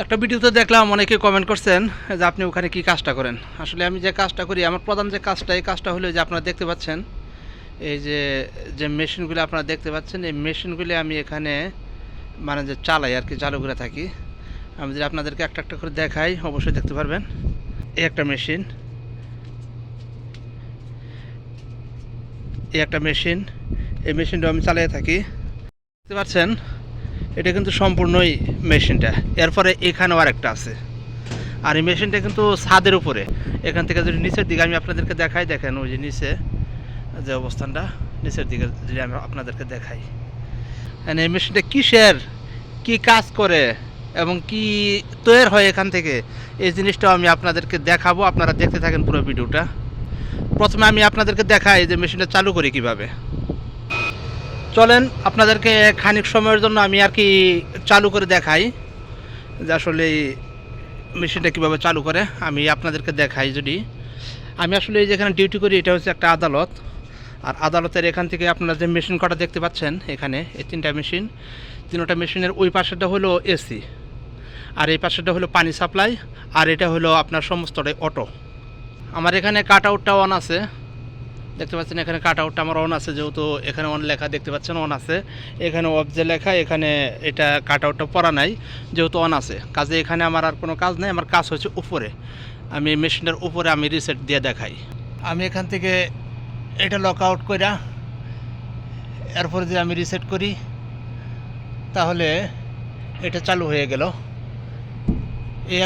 একটা ভিডিওতে দেখলাম অনেকে কমেন্ট করছেন যে আপনি ওখানে কি কাজটা করেন। আসলে আমি যে কাজটা করি, আমার প্রধান যে কাজটা, এই কাজটা হলো যে আপনারা দেখতে পাচ্ছেন, এই যে যে মেশিনগুলো আপনারা দেখতে পাচ্ছেন, এই মেশিনগুলি আমি এখানে মানে যে চালাই আর কি, চালু করে থাকি। আমি যদি আপনাদেরকে একটা একটা করে দেখাই, অবশ্যই দেখতে পারবেন। এই একটা মেশিন। এই একটা মেশিন। এই মেশিনটা আমি চালিয়ে থাকি। দেখতে পাচ্ছেন এটা কিন্তু সম্পূর্ণই মেশিনটা। এরপরে এখানেও আরেকটা আছে। আর এই মেশিনটা কিন্তু ছাদের উপরে। এখান থেকে যদি নিচের দিকে আমি আপনাদেরকে দেখাই, দেখেন ওই যে নিচে যে অবস্থানটা, নিচের দিকে যদি আমি আপনাদেরকে দেখাই। And এই মেশিনটা কিসের, কি কাজ করে এবং কি তৈরি হয় এখান থেকে, এই জিনিসটাও আমি আপনাদেরকে দেখাবো। আপনারা দেখতে থাকেন পুরো ভিডিওটা। প্রথমে আমি আপনাদেরকে দেখাই যে মেশিনটা চালু করি কীভাবে। চলেন, আপনাদেরকে খানিক সময়ের জন্য আমি আর কি চালু করে দেখাই। যে আসলে মেশিনটা কীভাবে চালু করে, আমি আপনাদেরকে দেখাই যদি। আমি আসলে এই যেখানে ডিউটি করি, এটা হচ্ছে একটা আদালত। আর আদালতের এখান থেকে আপনারা যে মেশিন কটা দেখতে পাচ্ছেন এখানে, এই তিনটা মেশিন তিনটা মেশিনের ওই পাশেটা হলো এসি আর এই পাশেটা হলো পানি সাপ্লাই আর এটা হলো আপনার সমস্তটাই অটো আমার এখানে কাট আউটটা অন আছে। দেখতে পাচ্ছেন, এখানে কাট আউটটা আমার অন আছে, যেহেতু এখানে অন লেখা দেখতে পাচ্ছেন অন আছে। এখানে অফ যে লেখা, এখানে এটা কাট আউটটা পড়া নাই, যেহেতু অন আছে। কাজে এখানে আমার আর কোনো কাজ নেই, আমার কাজ হচ্ছে উপরে। আমি মেশিনটার উপরে আমি রিসেট দিয়ে দেখাই। আমি এখান থেকে এটা লক আউট কইরা এরপরে যদি আমি রিসেট করি, তাহলে এটা চালু হয়ে গেল।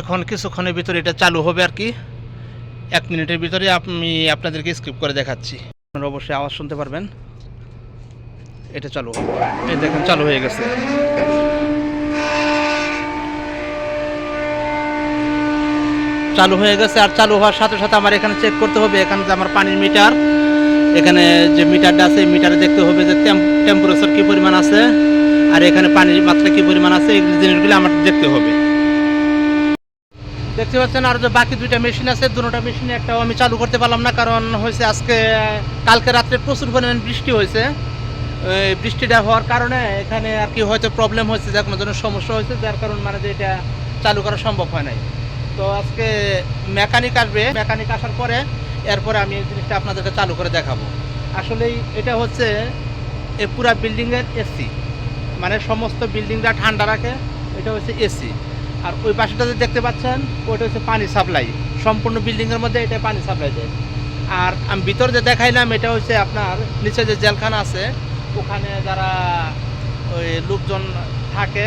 এখন কিছুক্ষণের ভিতরে এটা চালু হবে আর কি। এক মিনিটের ভিতরে আমি আপনাদেরকে স্কিপ করে দেখাচ্ছি। আপনারা অবশ্যই আওয়াজ শুনতে পারবেন। এটা চালু এই দেখেন, চালু হয়ে গেছে। চালু হয়ে গেছে আর চালু হওয়ার সাথে সাথে আমার এখানে চেক করতে হবে। এখানে যে আমার পানির মিটার, এখানে যে মিটারটা আছে, এই মিটারে দেখতে হবে যে টেম্পারেচার কী পরিমাণ আছে, আর এখানে পানির মাত্রা কী পরিমাণ আছে, এই জিনিসগুলো আমার দেখতে হবে। দেখতে পাচ্ছেন আর যে বাকি দুইটা মেশিন আছে দুটোটা মেশিনে একটাও আমি চালু করতে পারলাম না, কারণ হয়েছে আজকে, কালকে রাত্রে প্রচুর পরিমাণ বৃষ্টি হয়েছে। বৃষ্টিটা হওয়ার কারণে এখানে আর কি হয়তো প্রবলেম হয়েছে যার কোনো ধরনের সমস্যা হয়েছে, যার কারণ মানে যে এটা চালু করা সম্ভব হয় নাই। তো আজকে মেকানিক আসবে মেকানিক আসার পরে এরপরে আমি এই জিনিসটা আপনাদেরকে চালু করে দেখাবো। আসলেই এটা হচ্ছে এ পুরা বিল্ডিংয়ের এসি মানে সমস্ত বিল্ডিংটা ঠান্ডা রাখে, এটা হচ্ছে এসি আর ওই পাশেটা যে দেখতে পাচ্ছেন, ওইটা হচ্ছে পানি সাপ্লাই। সম্পূর্ণ বিল্ডিংয়ের মধ্যে এটা পানি সাপ্লাই দেয়। আর আমি ভিতর যে দেখাইলাম, এটা হচ্ছে আপনার নিচে যে জেলখানা আছে, ওখানে যারা ওই লোকজন থাকে,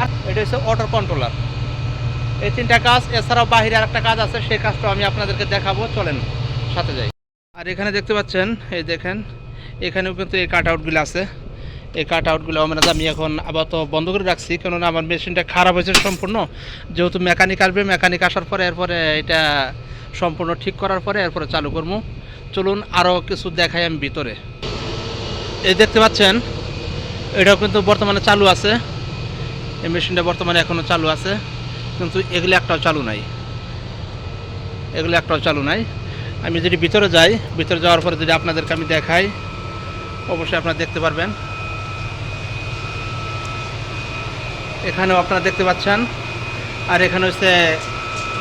আর এটা হচ্ছে অটো কন্ট্রোলার এই তিনটা কাজ, এছাড়াও বাহিরে আর একটা কাজ আছে, সেই কাজটাও আমি আপনাদেরকে দেখাবো। চলেন, সাথে যাই। আর এখানে দেখতে পাচ্ছেন, এই দেখেন, এখানেও কিন্তু এই কাট আউটগুলো আছে। এই কাট আউটগুলো আমরা আমি এখন আপাতত বন্ধ করে রাখছি, কেননা আমার মেশিনটা খারাপ হয়েছে সম্পূর্ণ। যেহেতু মেকানিক আসবে মেকানিক আসার পরে, এরপরে এটা সম্পূর্ণ ঠিক করার পরে এরপরে চালু করব। চলুন আরও কিছু দেখাই আমি ভিতরে। এই দেখতে পাচ্ছেন, এটাও কিন্তু বর্তমানে চালু আছে। এই মেশিনটা বর্তমানে এখনও চালু আছে, কিন্তু এগুলো একটাও চালু নাই। এগুলো একটাও চালু নাই। আমি যদি ভিতরে যাই, ভিতরে যাওয়ার পরে যদি আপনাদেরকে আমি দেখাই, অবশ্যই আপনারা দেখতে পারবেন। এখানেও আপনারা দেখতে পাচ্ছেন। আর এখানে হচ্ছে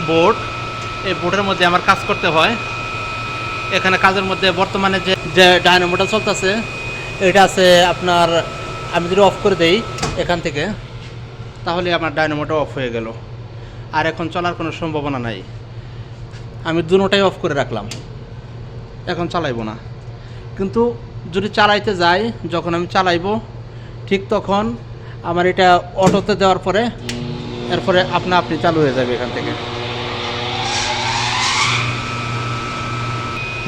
বোর্ড। এই বোর্ডের মধ্যে আমার কাজ করতে হয়। এখানে কাজের মধ্যে বর্তমানে যে যে ডায়নামোটা চলতেছে, এটা আছে আপনার, আমি যদি অফ করে দেই এখান থেকে, তাহলে আমার ডায়নামোটা অফ হয়ে গেল। আর এখন চলার কোনো সম্ভাবনা নাই। আমি দুটোটাই অফ করে রাখলাম। এখন চালাইবো না। কিন্তু যদি চালাইতে যাই, যখন আমি চালাইবো, ঠিক তখন আমার এটা অটোতে দেওয়ার পরে, এরপরে আপনা আপনি চালু হয়ে যাবে এখান থেকে।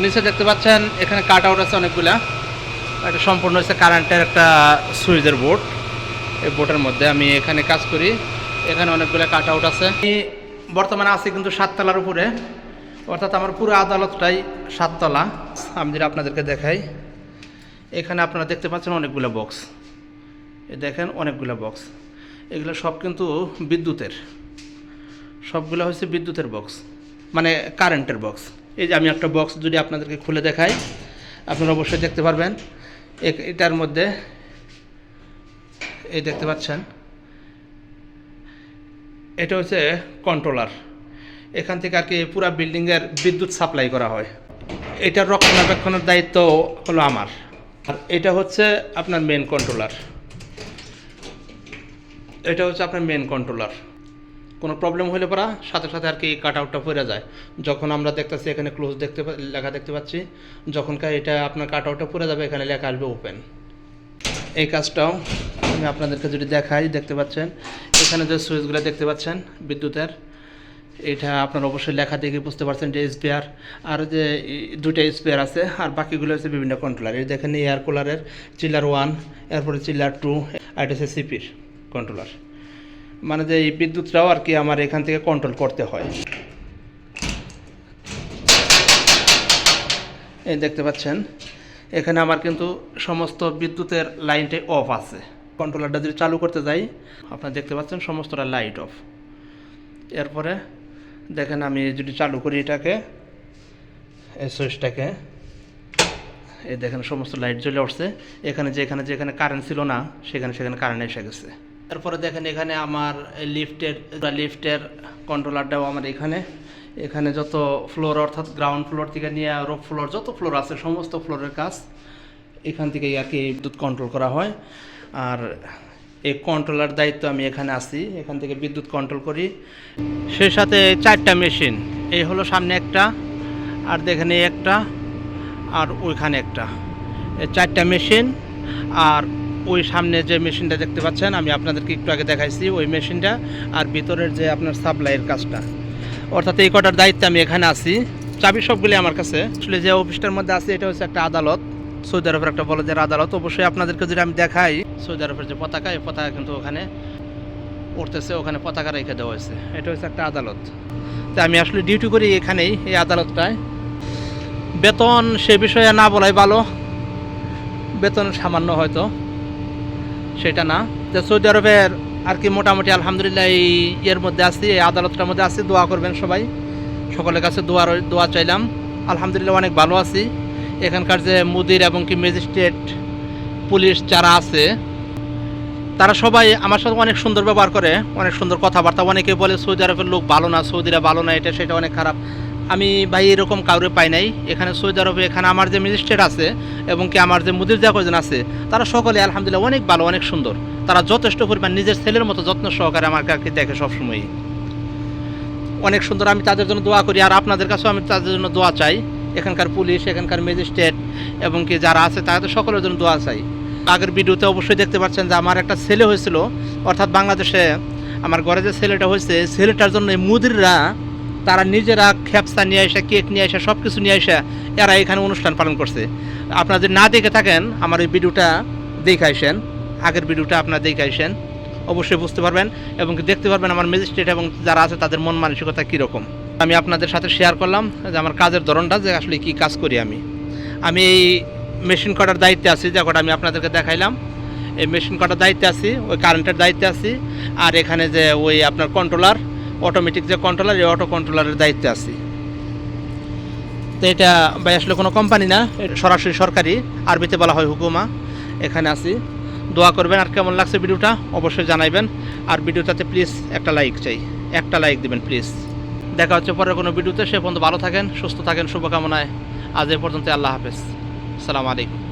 নিচে দেখতে পাচ্ছেন, এখানে কাট আউট আছে অনেকগুলা। এটা সম্পূর্ণ হচ্ছে কারেন্টের একটা সুইচের বোর্ড এই বোর্ডের মধ্যে আমি এখানে কাজ করি। এখানে অনেকগুলো কাট আউট আছে। আমি বর্তমানে আছি কিন্তু সাততলার উপরে। অর্থাৎ আমার পুরো আদালতটাই সাততলা। আমি যদি আপনাদেরকে দেখাই, এখানে আপনারা দেখতে পাচ্ছেন অনেকগুলো বক্স এই দেখেন অনেকগুলো বক্স এগুলো সব কিন্তু বিদ্যুতের। সবগুলো হচ্ছে বিদ্যুতের বক্স মানে কারেন্টের বক্স এই যে আমি একটা বক্স যদি আপনাদেরকে খুলে দেখাই, আপনারা অবশ্যই দেখতে পারবেন। এ- এটার মধ্যে এই দেখতে পাচ্ছেন, এটা হচ্ছে কন্ট্রোলার এখান থেকে আর কি পুরো বিল্ডিংয়ের বিদ্যুৎ সাপ্লাই করা হয়। এটার রক্ষণাবেক্ষণের দায়িত্ব হলো আমার। আর এটা হচ্ছে আপনার মেন কন্ট্রোলার এটা হচ্ছে আপনার মেন কন্ট্রোলার কোনো প্রবলেম হলে পরা সাথে সাথে আর কি কাট আউটটা পড়ে যায়। যখন আমরা দেখতেছি এখানে ক্লোজ দেখতে লেখা দেখতে পাচ্ছি যখনকার এটা আপনার কাট আউটটা পড়ে যাবে, এখানে লেখা আসবে ওপেন এই কাজটাও আমি আপনাদেরকে যদি দেখাই, দেখতে পাচ্ছেন? এখানে যে সুইচগুলো দেখতে পাচ্ছেন বিদ্যুতের, এটা আপনার অবশ্যই লেখা দেখে বুঝতে পারছেন যে স্পেয়ার আর যে দুইটা স্পেয়ার আছে, আর বাকিগুলো হচ্ছে বিভিন্ন কন্ট্রোলার এই দেখেন এয়ার কুলারের চিলার ওয়ান এরপরে চিলার টু আর এটা হচ্ছে সিপির কন্ট্রোলার মানে যে এই বিদ্যুৎটাও আর কি আমার এখান থেকে কন্ট্রোল করতে হয়। এই দেখতে পাচ্ছেন, এখানে আমার কিন্তু সমস্ত বিদ্যুতের লাইনটাই অফ আছে। কন্ট্রোলারটা যদি চালু করতে যাই, আপনারা দেখতে পাচ্ছেন সমস্তটা লাইট অফ এরপরে দেখেন আমি যদি চালু করি এটাকে, এই সুইচটাকে এই দেখেন সমস্ত লাইট জ্বলে উঠছে। এখানে যেখানে যেখানে কারেন্ট ছিল না, সেখানে সেখানে কারেন্ট এসে গেছে। তারপরে দেখেন এখানে আমার লিফটের লিফটের কন্ট্রোলারটাও আমার এখানে। এখানে যত ফ্লোর অর্থাৎ গ্রাউন্ড ফ্লোর থেকে নিয়ে রোপ ফ্লোর যত ফ্লোর আছে, সমস্ত ফ্লোরের কাজ এখান থেকেই আর কি বিদ্যুৎ কন্ট্রোল করা হয়। আর এই কন্ট্রোলার দায়িত্ব আমি এখানে আছি, এখান থেকে বিদ্যুৎ কন্ট্রোল করি। সেই সাথে চারটা মেশিন এই হলো সামনে একটা, আর দেখেন একটা, আর ওইখানে একটা। চারটা মেশিন আর ওই সামনে যে মেশিনটা দেখতে পাচ্ছেন, আমি আপনাদেরকে একটু আগে দেখাইছি ওই মেশিনটা আর ভিতরের যে আপনার সাপ্লাইয়ের কাজটা। অর্থাৎ এই কটার দায়িত্বে আমি এখানে আছি। চাবি সবগুলি আমার কাছে। আসলে যে অফিসটার মধ্যে আছে, এটা হচ্ছে একটা আদালত, সৌদি আরবের একটা বলদের আদালত। অবশ্যই আপনাদেরকে যদি আমি দেখাই, সৌদি আরবের যে পতাকা, এই পতাকা কিন্তু ওখানে উঠতেছে, ওখানে পতাকা রেখে দেওয়া হয়েছে। এটা হচ্ছে একটা আদালত। তা আমি আসলে ডিউটি করি এখানেই, এই আদালতটায়। বেতন সে বিষয়ে না বলাই ভালো। বেতন সামান্য হয়তো। সেটা না। তো সৌদি আরবের আর কি মোটামুটি আলহামদুলিল্লাহ এই ইয়ের মধ্যে আছি, এই আদালতটার মধ্যে আছি, দোয়া করবেন সবাই। সকলের কাছে দোয়ার দোয়া চাইলাম। আলহামদুলিল্লাহ অনেক ভালো আছি। এখানকার যে মুদির এবং কি ম্যাজিস্ট্রেট, পুলিশ যারা আছে, তারা সবাই আমার সাথে অনেক সুন্দর ব্যবহার করে, অনেক সুন্দর কথাবার্তা। অনেকে বলে সৌদি আরবের লোক ভালো না, সৌদিরা ভালো না, এটা সেটা অনেক খারাপ। আমি ভাই এরকম কাউরে পাই নাই। এখানে সৌদি আরবে, এখানে আমার যে ম্যাজিস্ট্রেট আছে এবং কি আমার যে মুদির যা কজন আছে, তারা সকলে আলহামদুলিল্লাহ অনেক ভালো, অনেক সুন্দর। তারা যথেষ্ট পরিমাণ নিজের ছেলের মতো যত্ন সহকারে আমার কাকে দেখে সবসময়ই। অনেক সুন্দর, আমি তাদের জন্য দোয়া করি। আর আপনাদের কাছেও আমি তাদের জন্য দোয়া চাই। এখানকার পুলিশ, এখানকার ম্যাজিস্ট্রেট এবং কি যারা আছে, তাদের সকলের জন্য দোয়া চাই। আগের ভিডিওতে অবশ্যই দেখতে পাচ্ছেন যে আমার একটা ছেলে হয়েছিল। অর্থাৎ বাংলাদেশে আমার ঘরে যে ছেলেটা হয়েছে ছেলেটার জন্য মুদিররা তারা নিজেরা খেপসা নিয়ে আসে, কেক নিয়ে আসে সব কিছু নিয়ে আসে, এরা এখানে অনুষ্ঠান পালন করছে। আপনারা যদি না দেখে থাকেন, আমার এই ভিডিওটা দেখে আসেন, আগের ভিডিওটা আপনারা দেখে আসেন, অবশ্যই বুঝতে পারবেন এবং দেখতে পারবেন আমার ম্যাজিস্ট্রেট এবং যারা আছে, তাদের মন মানসিকতা কীরকম। আমি আপনাদের সাথে শেয়ার করলাম যে আমার কাজের ধরনটা, যে আসলে কী কাজ করি আমি। আমি এই মেশিন কটার দায়িত্বে আছি, যে আমি আপনাদেরকে দেখাইলাম। এই মেশিন কটার দায়িত্বে আছি, ওই কারেন্টের দায়িত্বে আছি, আর এখানে যে ওই আপনার কন্ট্রোলার অটোমেটিক যে কন্ট্রোলার এই অটো কন্ট্রোলারের দায়িত্বে আছি। তো এটা ভাই আসলে কোনো কোম্পানি না সরাসরি সরকারি, আরবিতে বলা হয় হুকুমা, এখানে আছি। দোয়া করবেন, আর কেমন লাগছে ভিডিওটা অবশ্যই জানাইবেন। আর ভিডিওটাতে প্লিজ একটা লাইক চাই, একটা লাইক দিবেন প্লিজ দেখা হচ্ছে পরের কোনো ভিডিওতে, সে পর্যন্ত ভালো থাকেন, সুস্থ থাকেন, শুভকামনায়। আজ এ পর্যন্ত আল্লাহ হাফেজ। সালাম আলাইকুম।